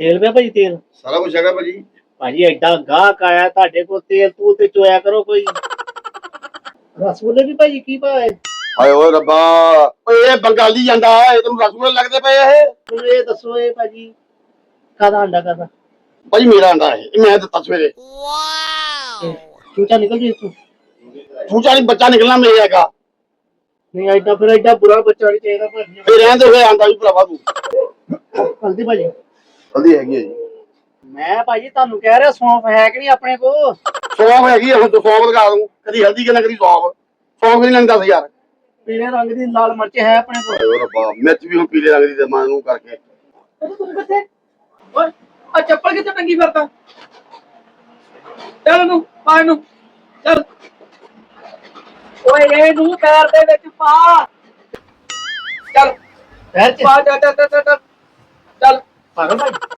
ਤੇਲ ਪਿਆ ਭਾਜੀ ਤੇਲ? ਸਾਰਾ ਕੁਝ ਹੈਗਾ ਭਾਜੀ। ਭਾਜੀ ਐਡਾ ਗਾਹਕ ਆਇਆ ਤੁਹਾਡੇ ਕੋਲ ਤੇਲ ਤੂਲ ਤੇ ਚੋਇਆ ਕਰੋ ਕੋਈ। ਰਸਗੁੱਲੇ ਵੀ ਭਾਜੀ ਕੀ ਭਾਅ ਹੈ? ਹਾਏ ਓਏ ਰੱਬਾ ਓਏ ਇਹ ਬੰਗਾਲੀ ਜਾਂਦਾ ਇਹ ਤੈਨੂੰ ਰਸਗੁੱਲੇ ਲੱਗਦੇ ਪਏ ਇਹ। ਮੈਨੂੰ ਇਹ ਦੱਸੋ ਇਹ ਭਾਜੀ ਕਾਦਾ ਅੰਡਾ ਕਾਦਾ ਭਾਜੀ ਮੇਰਾ ਆਂਦਾ ਇਹ ਇਹ ਮੈਂ ਦਿੱਤਾ ਸਵੇਰੇ। ਚੂਚਾ ਨਿਕਲ ਜੀ ਤੂੰ ਤੂੰ ਚਾਲੀ ਬੱਚਾ ਨਿਕਲਣਾ ਮੇਰੇ ਹੈਗਾ। ਨਹੀਂ ਐਡਾ ਫਿਰ ਐਡਾ ਬੁਰਾ ਬੱਚਾ ਨਹੀਂ ਚਾਹੀਦਾ ਭਾਜੀ। ਫੇਰ ਰਹਿੰਦੇ ਹੋਏ ਆਂਦਾ ਵੀ ਭਰਾਵਾ ਤੂੰ। ਹਲਦੀ ਭਾਜੀ। ਹਲਦੀ ਹੈਗੀ ਹੈ ਜੀ। ਮੈਂ ਭਾਜੀ ਤੁਹਾਨੂੰ ਕਹਿ ਰਿਹਾ ਸੌਂਫ ਹੈ ਕਿ ਨਹੀਂ ਆਪਣੇ ਕੋਲ? ਸੌਂਫ ਹੈਗੀ ਆ, ਹੁਣ ਤੂੰ ਸੌਂਫ ਲਗਾ ਦੂੰ। ਕਦੀ ਹਲਦੀ ਕਿੰਨਾ ਕਦੀ ਸੌਂਫ। ਸੌਂਫ ਨਹੀਂ ਲੈਂਦਾ ਸੀ ਯਾਰ? ਪੀਲੇ ਰੰਗ ਦੀ ਲਾਲ ਮਿਰਚ ਹੈ ਆਪਣੇ ਕੋਲ। ਹਾਏ ਓ ਰੱਬਾ ਮਿਰਚ ਵੀ ਹੁਣ ਪੀਲੇ ਰੰਗ ਦੀ ਤੇ ਮਾਂ ਨੂੰ ਕਰਕੇ। ਤੂੰ ਕਿੱਥੇ? ਓਏ ਆ ਚੱਪਲ ਕਿੱਥੇ ਟੰਗੀ ਫਿਰਦਾ? ਚੱਲ ਨੂੰ ਪਾ ਨੂੰ ਚੱਲ। ਓਏ ਇਹਨੂੰ ਪੈਰ ਦੇ ਵਿੱਚ ਪਾ। ਚੱਲ। ਪੈਰ ਚ? ਪਾ ਜਾ ਜਾ ਚੱਲ। ਪਾਗਲ ਭਾਜੀ